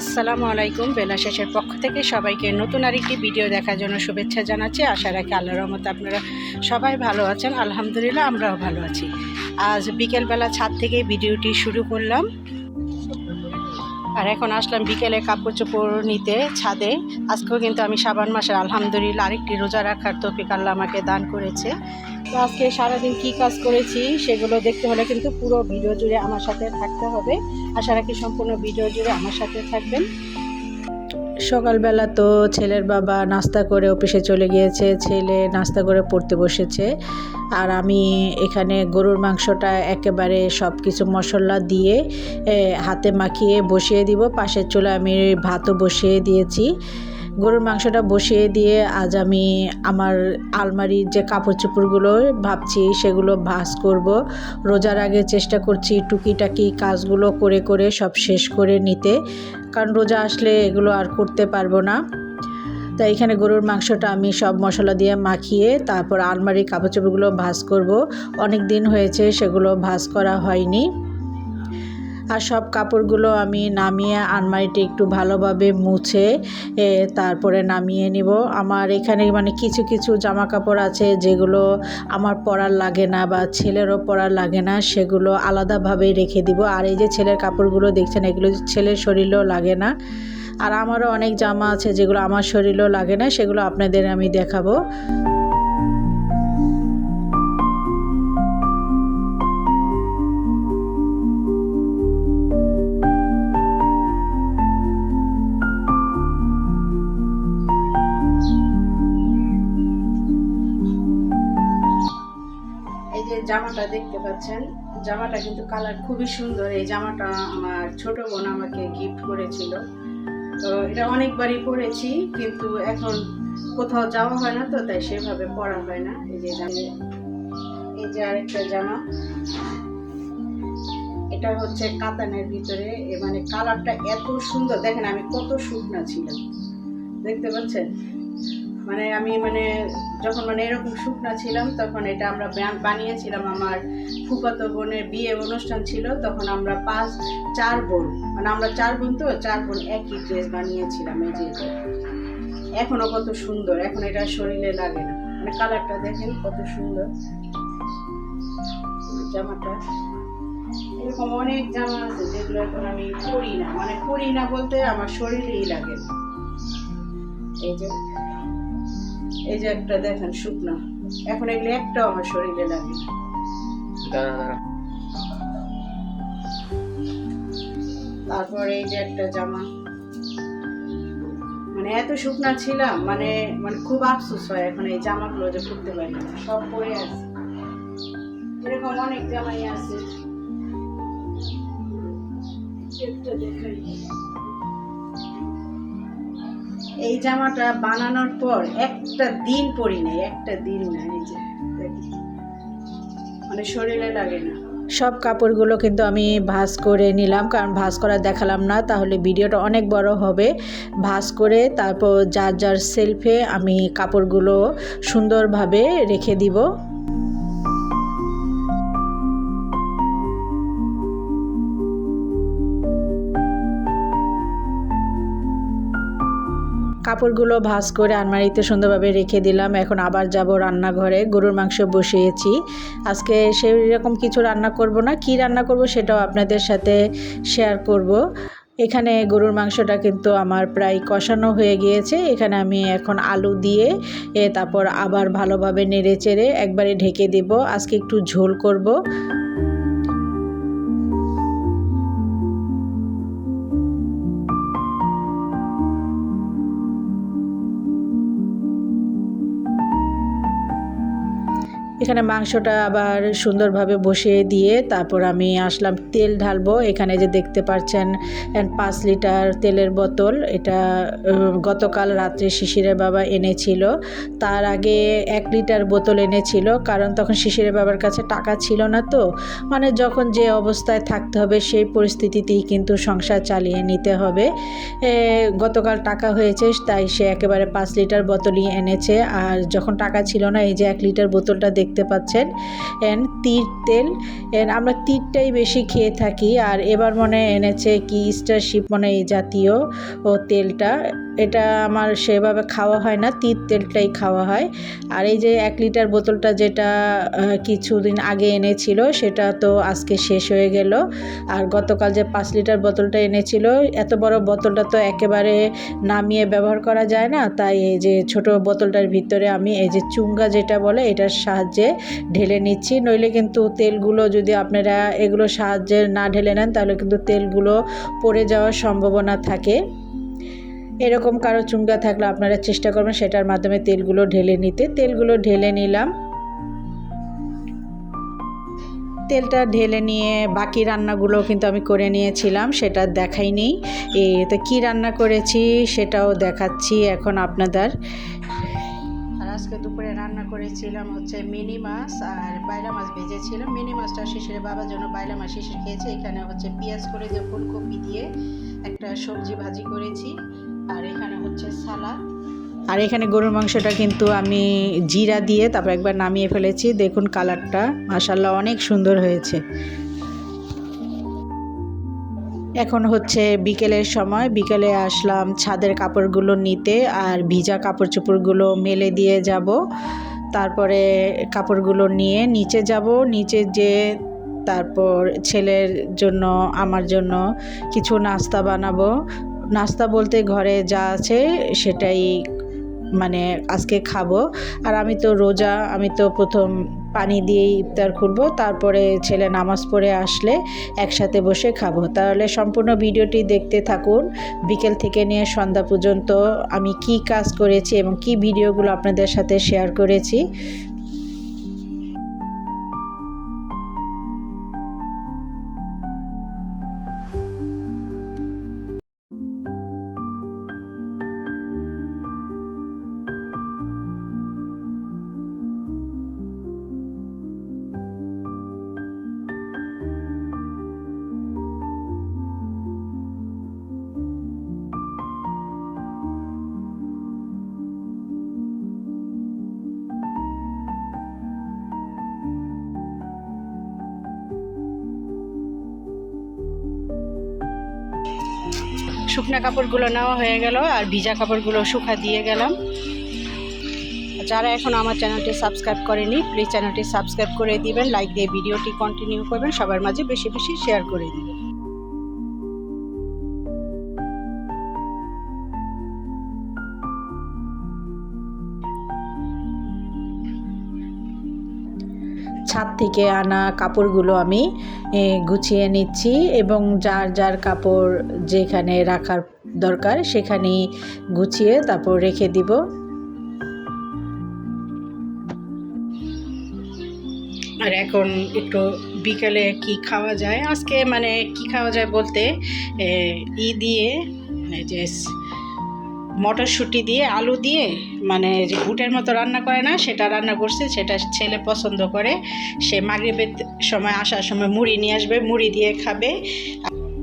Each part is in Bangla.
আসসালামু আলাইকুম। বেলা শেষের পক্ষ থেকে সবাইকে নতুন আরেকটি ভিডিও দেখার জন্য শুভেচ্ছা জানাচ্ছি। আশা রাখি আল্লাহর রহমতে আপনারা সবাই ভালো আছেন। আলহামদুলিল্লাহ, আমরাও ভালো আছি। আজ বিকেলবেলা ছাদ থেকে ভিডিওটি শুরু করলাম। আর এখন আসলাম বিকেলে কাপড় চোপড় নিতে ছাদে। আজকেও কিন্তু আমি সাবান মাসের আলহামদুলিল্লাহ আরেকটি রোজা রাখার তৌফিক আল্লাহ আমাকে দান করেছে। তো আজকে সারাদিন কী কাজ করেছি সেগুলো দেখতে হলে কিন্তু পুরো ভিডিও জুড়ে আমার সাথে থাকতে হবে। আশা রাখি সম্পূর্ণ ভিডিও জুড়ে আমার সাথে থাকবেন। সকালবেলা তো ছেলের বাবা নাস্তা করে অফিসে চলে গিয়েছে, ছেলে নাস্তা করে পড়তে বসেছে। আর আমি এখানে গরুর মাংসটা একেবারে সব কিছু মশলা দিয়ে হাতে মাখিয়ে বসিয়ে দিব। পাশের চুলে আমি ভাতও বসিয়ে দিয়েছি। গরুর মাংসটা বসিয়ে দিয়ে আজ আমি আমার আলমারির যে কাপড় চোপড়গুলো ভাবছি, সেগুলো ভাঁজ করব। রোজার আগে চেষ্টা করছি টুকিটাকি কাজগুলো করে করে সব শেষ করে নিতে। কারণ রোজা আসলে এগুলো আর করতে পারব না। তাই এখানে গরুর মাংসটা আমি সব মশলা দিয়ে মাখিয়ে, তারপর আলমারির কাপড় চোপড়গুলো ভাঁজ করব। অনেক দিন হয়েছে সেগুলো ভাঁজ করা হয়নি। আর সব কাপড়গুলো আমি নামিয়ে আলমারিটা একটু ভালোভাবে মুছে তারপরে নামিয়ে নিব। আমার এখানে মানে কিছু কিছু জামা কাপড় আছে যেগুলো আমার পরার লাগে না বা ছেলেরও পরার লাগে না, সেগুলো আলাদাভাবে রেখে দিব। আর এই যে ছেলের কাপড়গুলো দেখছেন, এগুলো ছেলের শরীরেও লাগে না। আর আমারও অনেক জামা আছে যেগুলো আমার শরীরেও লাগে না, সেগুলো আপনাদের আমি দেখাবো। জামাটা দেখতে পাচ্ছেন। জামাটা কিন্তু কালার খুবই সুন্দর। এই জামাটা আমার ছোট বোন আমাকে গিফট করেছিল। তো এটা অনেকবারই পরেছি, কিন্তু এখন কোথাও যাওয়া হয় না তো, তাই সেভাবে পরা হয় না। এই যে জামা। এই যে আরেকটা জামা। এটা হচ্ছে কাতানের ভিতরে মানে কালারটা এত সুন্দর। দেখেন আমি কত শুকনা ছিলাম। দেখতে পাচ্ছেন? মানে আমি মানে যখন মানে এরকম শুকনা ছিলাম, তখন এটা আমরা বানিয়েছিলাম আমার ফুফাতো বোনের বিয়ে অনুষ্ঠান ছিল, তখন আমরা পাঁচ, চার বোন মানে আমরা চার বোন তো, চার বোন একই ড্রেস বানিয়েছিলাম এই যে। এখনও কত সুন্দর, এখন এটা শরীরে লাগে না। মানে কালারটা দেখেন কত সুন্দর। জামাটা, এরকম অনেক জামা আছে যেগুলো এখন আমি পরি না। মানে পরি না বলতে আমার শরীরেই লাগে এই যে। এই যে একটা দেখেন শুকনা। এখন এগুলো একটাও আমার শরীরে লাগে তারপর এই যে একটা জামা। মানে এত শুকনা ছিলাম মানে মানে খুব আফসোস হয় এখন এই জামাগুলো যে পরতে পারি না। সব পরে আছে। এরকম অনেক জামাই আছে। একটা দেখাই। এই জামাটা বানানোর পর একটা দিন পরি নাই, একটা দিন না এই যে মানে শরীরে লাগে না। সব কাপড়গুলো কিন্তু আমি ভাঁজ করে নিলাম, কারণ ভাঁজ করা দেখালাম না, তাহলে ভিডিওটা অনেক বড় হবে। ভাঁজ করে তারপর যার যার সেলফে আমি কাপড়গুলো সুন্দরভাবে রেখে দিব। কাপড়গুলো ভাঁজ করে আলমারিতে সুন্দরভাবে রেখে দিলাম। এখন আবার যাব রান্নাঘরে। গরুর মাংস বসিয়েছি। আজকে সেই রকম কিছু রান্না করব না। কি রান্না করব সেটাও আপনাদের সাথে শেয়ার করব। এখানে গরুর মাংসটা কিন্তু আমার প্রায় কষানো হয়ে গিয়েছে। এখানে আমি এখন আলু দিয়ে, এ তারপর আবার ভালোভাবে নেড়ে চেড়ে একবারে ঢেকে দেব। আজকে একটু ঝোল করব। এখানে মাংসটা আবার সুন্দরভাবে বসিয়ে দিয়ে তারপর আমি আসলাম, তেল ঢালবো। এখানে যে দেখতে পাচ্ছেন পাঁচ লিটার তেলের বোতল। এটা গতকাল রাত্রে শিশিরের বাবা এনেছিল। তার আগে এক লিটার বোতল এনেছিল, কারণ তখন শিশিরের বাবার কাছে টাকা ছিল না তো। মানে যখন যে অবস্থায় থাকতে হবে, সেই পরিস্থিতিতেই কিন্তু সংসার চালিয়ে নিতে হবে। গতকাল টাকা হয়েছে, তাই সে একেবারে পাঁচ লিটার বোতলই এনেছে। আর যখন টাকা ছিল না, এই যে এক লিটার বোতলটা দেখতে দেখতে পাচ্ছেন। এন, তির তেল। এন, আমরা তিরটাই বেশি খেয়ে থাকি। আর এবার মনে এনেছে কি স্টারশিপ মনে এই জাতীয় ও তেলটা। এটা আমার সেভাবে খাওয়া হয় না, তির তেলটাই খাওয়া হয়। আর এই যে এক লিটার বোতলটা যেটা কিছুদিন আগে এনেছিল, সেটা তো আজকে শেষ হয়ে গেল। আর গতকাল যে পাঁচ লিটার বোতলটা এনেছিল, এত বড় বোতলটা তো একেবারে নামিয়ে ব্যবহার করা যায় না। তাই এই যে ছোট বোতলটার ভিতরে আমি এই যে চুঙ্গা যেটা বলে, এটার সাহায্যে ঢেলে নিচ্ছি। নইলে কিন্তু তেলগুলো যদি আপনারা এগুলো সাহায্যে না ঢেলে নেন, তাহলে কিন্তু তেলগুলো পড়ে যাওয়ার সম্ভাবনা থাকে। এরকম কারও চুঙ্গা থাকলে আপনারা চেষ্টা করবেন সেটার মাধ্যমে তেলগুলো ঢেলে নিতে। তেলগুলো ঢেলে নিলাম। তেলটা ঢেলে নিয়ে বাকি রান্নাগুলো কিন্তু আমি করে নিয়েছিলাম, সেটা দেখাইনি তো কী রান্না করেছি সেটাও দেখাচ্ছি এখন আপনাদের। আজকে দুপুরে রান্না করেছিলাম হচ্ছে মিনি মাছ আর বাইলা মাছ ভেজেছিলাম। মিনি মাছটা শিশিরে বাবার জন্য বাইলা মাছ শিশির খেয়েছে। এখানে হচ্ছে পেঁয়াজ করে দিয়ে ফুলকপি দিয়ে একটা সবজি ভাজি করেছি। আর এখানে হচ্ছে সালাদ। আর এখানে গরুর মাংসটা কিন্তু আমি জিরা দিয়ে তারপর একবার নামিয়ে ফেলেছি। দেখুন কালারটা মাসাল্লাহ অনেক সুন্দর হয়েছে। এখন হচ্ছে বিকেলের সময়, বিকেলে আসলাম ছাদের কাপড়গুলো নিতে আর ভিজা কাপড় চোপড়গুলো মেলে দিয়ে যাব। তারপরে কাপড়গুলো নিয়ে নিচে যাব, নিচে যে তারপর ছেলের জন্য, আমার জন্য কিছু নাস্তা বানাবো। নাস্তা বলতে ঘরে যা আছে সেটাই মানে আজকে খাব। আর আমি তো রোজা, আমি তো প্রথম পানি দিয়ে ইফতার করব, তারপরে ছেলে নামাজ পড়ে আসলে একসাথে বসে খাব। তাহলে সম্পূর্ণ ভিডিওটি দেখতে থাকুন। বিকেল থেকে নিয়ে সন্ধ্যা পর্যন্ত আমি কি কাজ করেছি এবং কি ভিডিওগুলো আপনাদের সাথে শেয়ার করেছি। শুকনো কাপড়গুলো নেওয়া হয়ে গেল আর ভিজা কাপড়গুলো শুকা দিয়ে গেলাম। যারা এখন আমার চ্যানেলটি সাবস্ক্রাইব করেনি প্লিজ চ্যানেলটি সাবস্ক্রাইব করে দিবেন লাইক দিয়ে ভিডিওটি কন্টিনিউ করবেন, সবার মাঝে বেশি বেশি শেয়ার করে দিবেন। ছাদ থেকে আনা কাপড়গুলো আমি গুছিয়ে নিচ্ছি এবং যার যার কাপড় যেখানে রাখার দরকার সেখানেই গুছিয়ে তারপর রেখে দিব। আর এখন একটু বিকালে কি খাওয়া যায়? আজকে মানে কি খাওয়া যায় বলতে ই দিয়ে মটরশুঁটি দিয়ে, আলু দিয়ে মানে যে বুটের মতো রান্না করে না, সেটা রান্না করছে, সেটা ছেলে পছন্দ করে। সে মাগরিবের সময় আসার সময় মুড়ি নিয়ে আসবে, মুড়ি দিয়ে খাবে।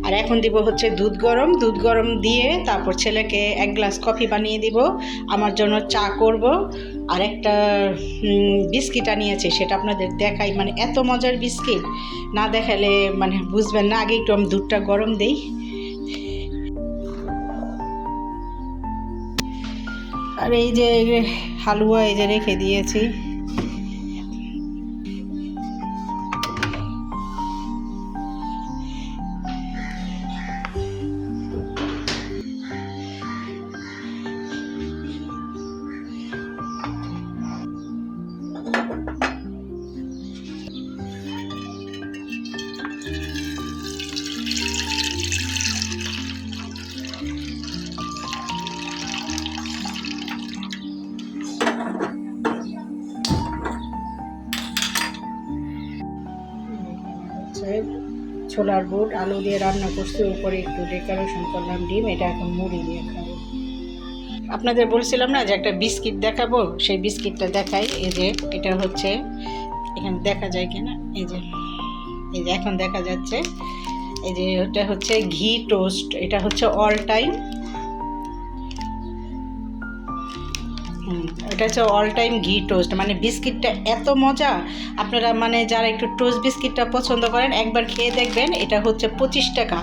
আর এখন দিব হচ্ছে দুধ গরম। দুধ গরম দিয়ে তারপর ছেলেকে এক গ্লাস কফি বানিয়ে দিব। আমার জন্য চা করব। আর একটা বিস্কিট আনিয়েছে, সেটা আপনাদের দেখাই। মানে এত মজার বিস্কিট, না দেখালে মানে বুঝবেন না। আগে একটু আমি দুধটা গরম দিই। আর এই যে হালুয়া এই যে রেখে দিয়েছি। ছোলার বুট, আলু দিয়ে রান্না করছি, উপরে একটু ডেকোরেশন করলাম, ডিম, এটা এখন মুড়ি দিয়ে খাব। আপনাদের বলছিলাম না যে একটা বিস্কিট দেখাবো? সেই বিস্কিটটা দেখাই, এই যে এটা হচ্ছে, এখানে দেখা যায় কিনা এই যে এই যে এখন দেখা যাচ্ছে, এই যে এটা হচ্ছে ঘি টোস্ট, এটা হচ্ছে অল টাইম এটা হচ্ছে অল টাইম ঘি টোস্ট মানে বিস্কিটটা এত মজা, আপনারা মানে যারা একটু টোস্ট বিস্কিটটা পছন্দ করেন, একবার খেয়ে দেখবেন, এটা হচ্ছে পঁচিশ টাকা।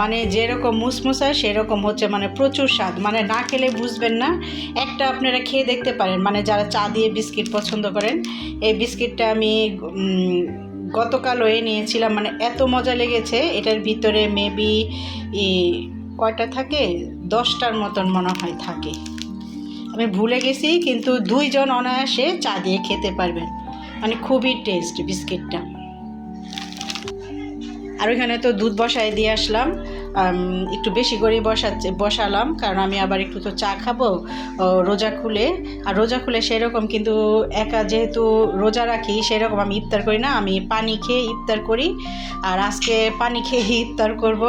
মানে যেরকম মুসমুসা সেরকম হচ্ছে মানে প্রচুর স্বাদ। মানে না খেলে বুঝবেন না, একটা আপনারা খেয়ে দেখতে পারেন। মানে যারা চা দিয়ে বিস্কিট পছন্দ করেন, এই বিস্কিটটা আমি গতকাল এ নিয়েছিলাম। মানে এত মজা লেগেছে, এটার ভিতরে মেবি কয়টা থাকে? দশটার মতন মনে হয় থাকে। আমি ভুলে গেছি, কিন্তু দুইজন অনায়াসে চা দিয়ে খেতে পারবেন। মানে খুবই টেস্ট বিস্কিটটা। আর ওইখানে তো দুধ বসায় দিয়ে আসলাম। একটু বেশি করে বসাচ্ছে বসালাম কারণ আমি আবার একটু তো চা খাব ও, রোজা খুলে। আর রোজা খুলে সেরকম কিন্তু একা যেহেতু রোজা রাখি সেরকম আমি ইফতার করি না আমি পানি খেয়ে ইফতার করি। আর আজকে পানি খেয়ে ইফতার করব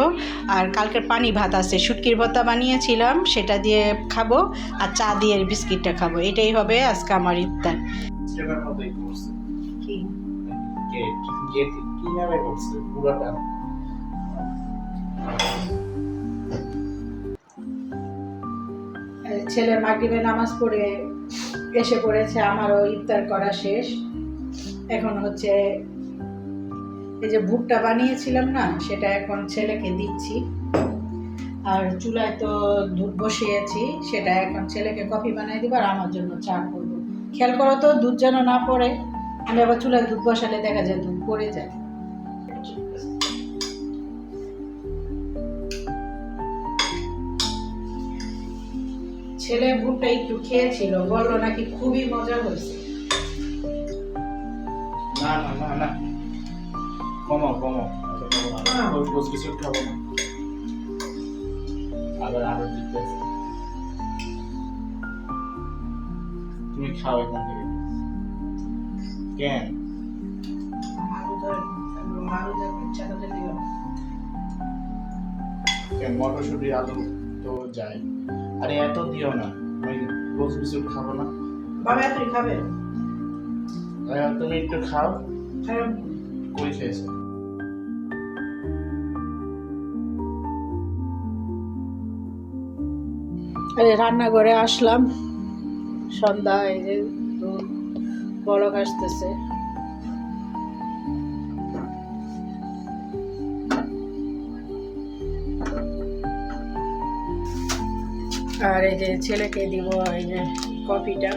আর কালকের পানি ভাত আছে শুটকির ভর্তা বানিয়েছিলাম সেটা দিয়ে খাব আর চা দিয়ে বিস্কিটটা খাব এটাই হবে আজকে আমার ইফতার। মতোই গেট গেট কি নামে করছে? পুরোটা। ছেলে মাগরিবে নামাজ পড়ে এসে পড়েছে, আমারও ইফতার করা শেষ। এখন হচ্ছে এই যে ভুট্টা বানিয়েছিলাম না, সেটা এখন ছেলেকে দিচ্ছি। আর চুলায় তো দুধ বসিয়েছি, সেটা এখন ছেলেকে কফি বানিয়ে দিব আর আমার জন্য চা করব। খেয়াল করো তো, দুধ যেন না পড়ে। আমি আবার চুলায় দুধ বসালে দেখা যায় দুধ পড়ে যায়। ছেলে ভুট্টা একটু খেয়েছিল বলল নাকি খুবই মজা হয়েছে। না না না না। কমাও কমাও। হ্যাঁ। ওই পোস্ট কিছু খাব না। আবার আরও দিতে তুমি খাও এখান থেকে। কেন? কেন? মটরশুঁটি আলু তো যায় আরে এত দিও না। আমি রোজ বিস্কুট খাব না। বাবা তুই খাবে? আরে তুমি একটু খাও। খারাপ কই খেয়েছো? রান্নাঘরে আসলাম। সন্ধ্যা এই যে বলক আসতেছে। আর এই যে ছেলেকে দিব এই যে কফিটা।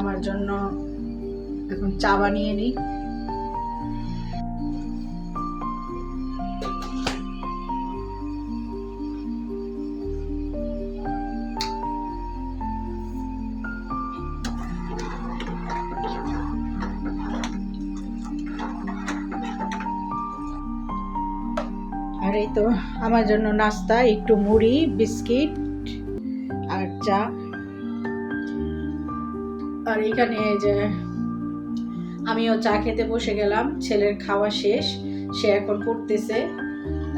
আমার জন্য এখন চা বানিয়ে নিই। আর এই তো আমার জন্য নাস্তা, একটু মুড়ি, বিস্কিট আর চা। আর এখানে যে আমিও চা খেতে বসে গেলাম, ছেলের খাওয়া শেষ, সে এখন পড়তেছে।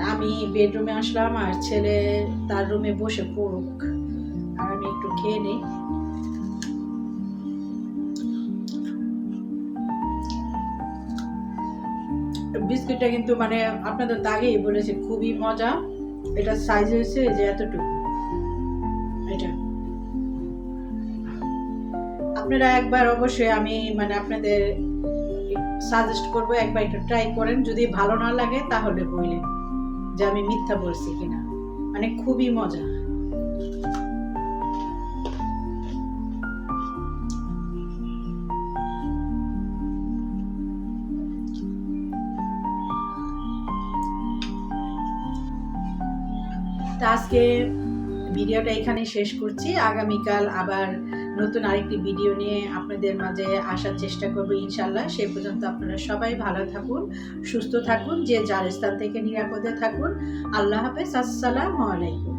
আমি বেডরুমে আসলাম আর ছেলে তার রুমে বসে পড়ুক। আর আমি একটু খেয়ে নিই। বিস্কিটটা কিন্তু মানে আপনাদের তো আগেই বলেছে, খুবই মজা। এটা সাইজ হয়েছে যে এতটুকু। এটা। আপনারা একবার অবশ্যই আমি মানে আপনাদের সাজেস্ট করব, একবার একটু ট্রাই করেন। যদি ভালো না লাগে, তাহলে বললেন যে আমি মিথ্যা বলছি কিনা। মানে খুবই মজা। আজকে ভিডিওটা এখানে শেষ করছি। আগামীকাল আবার নতুন আরেকটি ভিডিও নিয়ে আপনাদের মাঝে আসার চেষ্টা করব ইনশাল্লাহ সে পর্যন্ত আপনারা সবাই ভালো থাকুন, সুস্থ থাকুন, যে যার স্থান থেকে নিরাপদে থাকুন। আল্লাহ হাফেজ, আসসালামু আলাইকুম।